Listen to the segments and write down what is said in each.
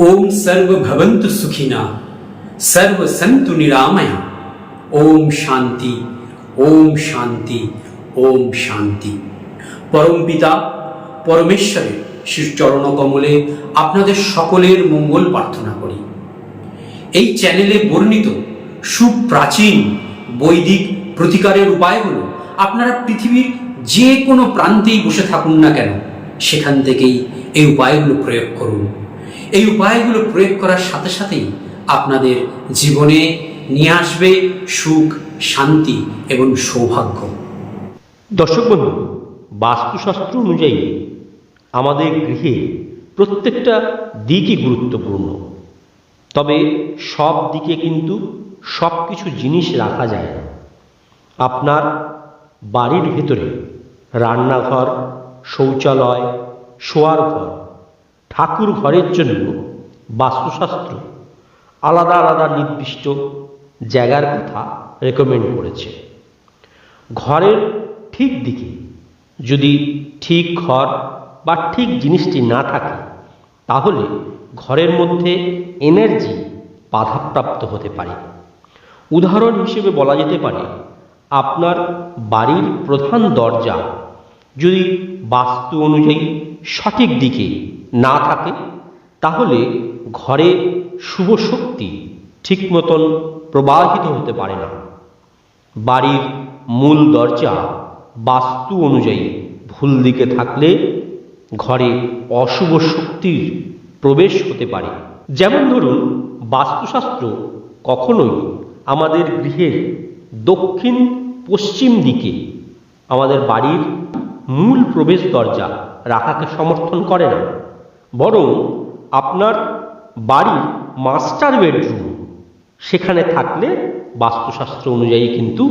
ओम सर्व भवन्तु सुखिना सर्व संतु निरामया ओम শান্তি ওম শান্তি ওম শান্তি পরম পিতা পরমেশ্বরের শির চরণ কমলে আপনাদের সকলের মঙ্গল প্রার্থনা করি এই চ্যানেলে বর্ণিত সুপ্রাচীন বৈদিক প্রতিকারের উপায়গুলো আপনারা পৃথিবীর যে কোনো প্রান্তেই বসে থাকুন না কেন সেখান থেকেই এই উপায়গুলো প্রয়োগ করুন এই উপায়গুলো প্রয়োগ করার সাথে সাথেই আপনাদের জীবনে নিয়ে আসবে সুখ, শান্তি এবং সৌভাগ্য। দর্শক বন্ধু, বাস্তুশাস্ত্র অনুযায়ী আমাদের গৃহে প্রত্যেকটা দিকই গুরুত্বপূর্ণ। তবে সব দিকে কিন্তু সব কিছু জিনিস রাখা যায় না। আপনার বাড়ির ভেতরে রান্নাঘর, শৌচালয়, শোয়ার ঘর ঠাকুর ঘরের জন্য বাস্তুশাস্ত্র আলাদা আলাদা নির্দিষ্ট জায়গার কথা রেকমেন্ড করেছে। ঘরের ঠিক দিকে যদি ঠিক ঘর বা ঠিক জিনিসটি না থাকে, তাহলে ঘরের মধ্যে এনার্জি বাধাপ্রাপ্ত হতে পারে। উদাহরণ হিসেবে বলা যেতে পারে, আপনার বাড়ির প্রধান দরজা যদি বাস্তু অনুযায়ী সঠিক দিকে না থাকে, তাহলে ঘরে শুভ শক্তি ঠিক মতন প্রবাহিত হতে পারে না। বাড়ির মূল দরজা বাস্তু অনুযায়ী ভুল দিকে থাকলে ঘরে অশুভ শক্তির প্রবেশ হতে পারে। যেমন ধরুন, বাস্তুশাস্ত্র কখনোই আমাদের গৃহের দক্ষিণ পশ্চিম দিকে আমাদের বাড়ির মূল প্রবেশ দরজা রাখাকে সমর্থন করে না। বরং আপনার বাড়ির মাস্টার বেডরুম, সেখানে থাকলে বাস্তুশাস্ত্র অনুযায়ী কিন্তু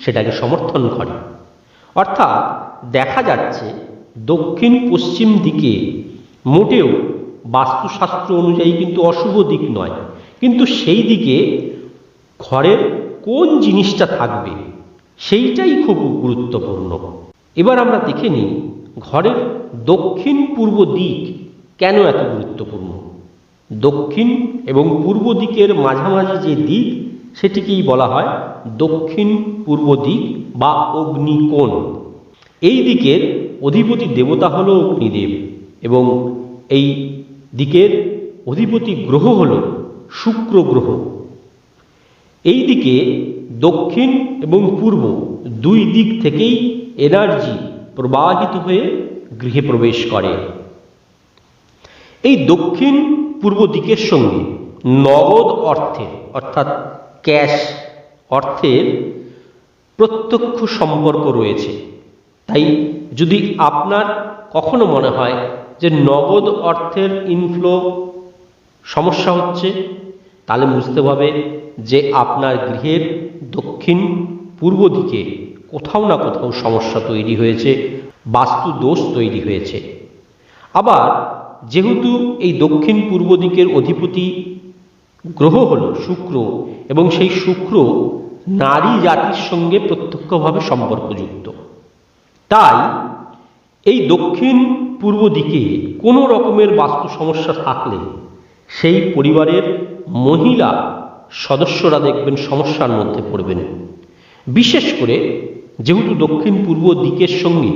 সেটাকে সমর্থন করে। অর্থাৎ দেখা যাচ্ছে দক্ষিণ পশ্চিম দিকে মোটেও বাস্তুশাস্ত্র অনুযায়ী কিন্তু অশুভ দিক নয়। কিন্তু সেই দিকে ঘরের কোন জিনিসটা থাকবে, সেইটাই খুব গুরুত্বপূর্ণ। এবার আমরা দেখে নিই ঘরের দক্ষিণ পূর্ব দিক কেন এত গুরুত্বপূর্ণ? দক্ষিণ এবং পূর্ব দিকের মাঝামাঝি যে দিক, সেটিকেই বলা হয় দক্ষিণ পূর্ব দিক বা অগ্নিকোণ। এই দিকের অধিপতি দেবতা হল অগ্নিদেব এবং এই দিকের অধিপতি গ্রহ হল শুক্র গ্রহ। এই দিকে দক্ষিণ এবং পূর্ব দুই দিক থেকেই এনার্জি প্রবাহিত হয়ে গৃহে প্রবেশ করে। এই দক্ষিণ পূর্ব দিকের সঙ্গে নগদ অর্থের অর্থাৎ ক্যাশ অর্থের প্রত্যক্ষ সম্পর্ক রয়েছে। তাই যদি আপনার কখনো মনে হয় যে নগদ অর্থের ইনফ্লো সমস্যা হচ্ছে, তাহলে বুঝতে হবে যে আপনার গৃহের দক্ষিণ পূর্ব দিকে কোথাও না কোথাও সমস্যা তৈরি হয়েছে বাস্তু দোষ তৈরি হয়েছে। আবার যেহেতু এই দক্ষিণ পূর্ব দিকের অধিপতি গ্রহ হল শুক্র, এবং সেই শুক্র নারী জাতির সঙ্গে প্রত্যক্ষভাবে সম্পর্কযুক্ত। তাই এই দক্ষিণ পূর্ব দিকে কোনো রকমের বাস্তু সমস্যা থাকলে সেই পরিবারের মহিলা সদস্যরা দেখবেন সমস্যার মধ্যে পড়বেন। বিশেষ করে যেহেতু দক্ষিণ পূর্ব দিকের সঙ্গে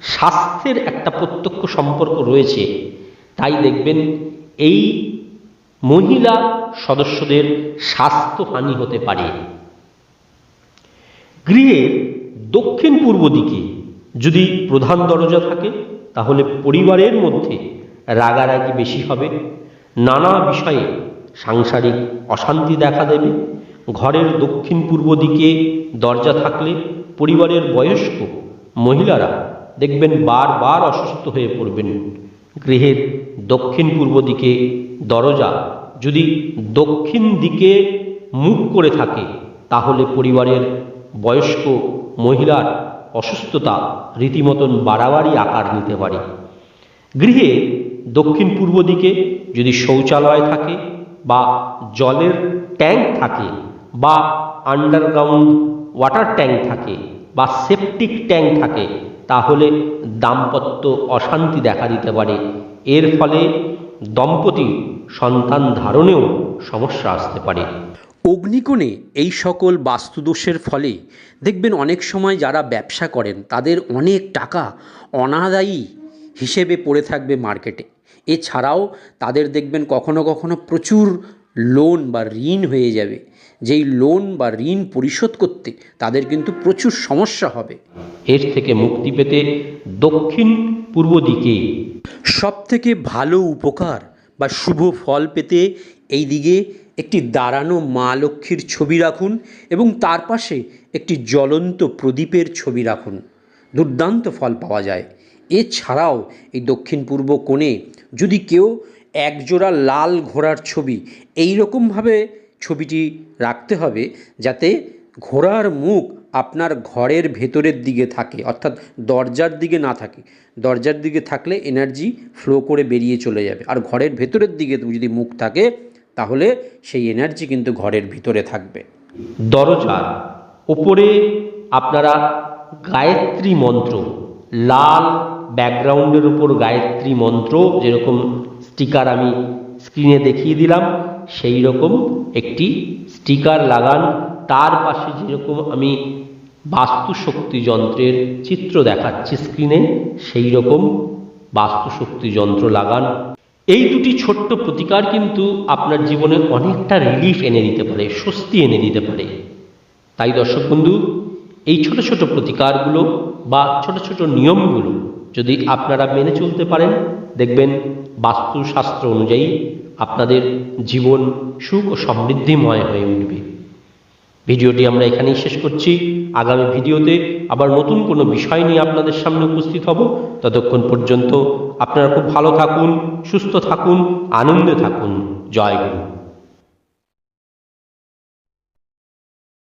স্বাস্থ্যের একটা প্রত্যক্ষ সম্পর্ক রয়েছে, তাই দেখবেন এই মহিলা সদস্যদের স্বাস্থ্যহানি হতে পারে। গৃহের দক্ষিণ পূর্ব দিকে যদি প্রধান দরজা থাকে, তাহলে পরিবারের মধ্যে রাগারাগি বেশি হবে, নানা বিষয়ে সাংসারিক অশান্তি দেখা দেবে, ঘরের দক্ষিণ পূর্ব দিকে দরজা থাকলে পরিবারের বয়স্ক মহিলারা দেখবেন বারবার অসুস্থ হয়ে পড়বেন। গৃহের দক্ষিণ পূর্ব দিকে দরজা যদি দক্ষিণ দিকে মুখ করে থাকে, তাহলে পরিবারের বয়স্ক মহিলার অসুস্থতা রীতিমতন বাড়াবাড়ি আকার নিতে পারে। গৃহে দক্ষিণ পূর্ব দিকে যদি শৌচালয় থাকে বা জলের ট্যাঙ্ক থাকে বা আন্ডারগ্রাউন্ড ওয়াটার ট্যাঙ্ক থাকে বা সেপটিক ট্যাঙ্ক থাকে, তাহলে দাম্পত্য অশান্তি দেখা দিতে পারে। এর ফলে দম্পতির সন্তান ধারণেও সমস্যা আসতে পারে। অগ্নিকোণে এই সকল বাস্তুদোষের ফলে দেখবেন অনেক সময় যারা ব্যবসা করেন, তাদের অনেক টাকা অনাদায়ী হিসেবে পড়ে থাকবে মার্কেটে। এছাড়াও তাদের দেখবেন কখনো কখনো প্রচুর লোন বা ঋণ হয়ে যাবে। যেই লোন বা ঋণ পরিশোধ করতে তাদের কিন্তু প্রচুর সমস্যা হবে। এর থেকে মুক্তি পেতে দক্ষিণ পূর্ব দিকে সব থেকে ভালো উপকার বা শুভ ফল পেতে এই দিকে একটি দাঁড়ানো মা লক্ষ্মীর ছবি রাখুন এবং তার পাশে একটি জ্বলন্ত প্রদীপের ছবি রাখুন। দুর্দান্ত ফল পাওয়া যায়। এছাড়াও এই দক্ষিণ পূর্ব কোণে যদি কেউ একজোড়া লাল ঘোড়ার ছবি এই রকমভাবে ছবিটি রাখতে হবে যাতে ঘোড়ার মুখ আপনার ঘরের ভেতরের দিকে থাকে, অর্থাৎ দরজার দিকে না থাকে। দরজার দিকে থাকলে এনার্জি ফ্লো করে বেরিয়ে চলে যাবে। আর ঘরের ভেতরের দিকে যদি মুখ থাকে, তাহলে সেই এনার্জি কিন্তু ঘরের ভিতরে থাকবে। দরজার ওপরে আপনারা গায়ত্রী মন্ত্র, লাল ব্যাকগ্রাউন্ডের উপর গায়ত্রী মন্ত্র, যেরকম স্টিকার আমি স্ক্রিনে দেখিয়ে দিলাম। সেই রকম একটি স্টিকার লাগান। তার পাশে যেরকম আমি বাস্তুশক্তি যন্ত্রের চিত্র দেখাচ্ছি স্ক্রিনে সেই রকম বাস্তুশক্তি যন্ত্র লাগান। এই দুটি ছোট্ট প্রতিকার কিন্তু আপনার জীবনে অনেকটা রিলিফ এনে দিতে পারে, স্বস্তি এনে দিতে পারে। তাই দর্শক বন্ধু, এই ছোট ছোট প্রতিকারগুলো বা ছোট ছোট নিয়মগুলো যদি আপনারা মেনে চলতে পারেন, দেখবেন বাস্তুশাস্ত্র অনুযায়ী আপনাদের জীবন সুখ ও সমৃদ্ধিময় হয়ে উঠবে। ভিডিওটি আমরা এখানেই শেষ করছি। আগামী ভিডিওতে আবার নতুন কোনো বিষয় নিয়ে আপনাদের সামনে উপস্থিত হব। ততক্ষণ পর্যন্ত আপনারা খুব ভালো থাকুন, সুস্থ থাকুন, আনন্দে থাকুন। জয় গুরু।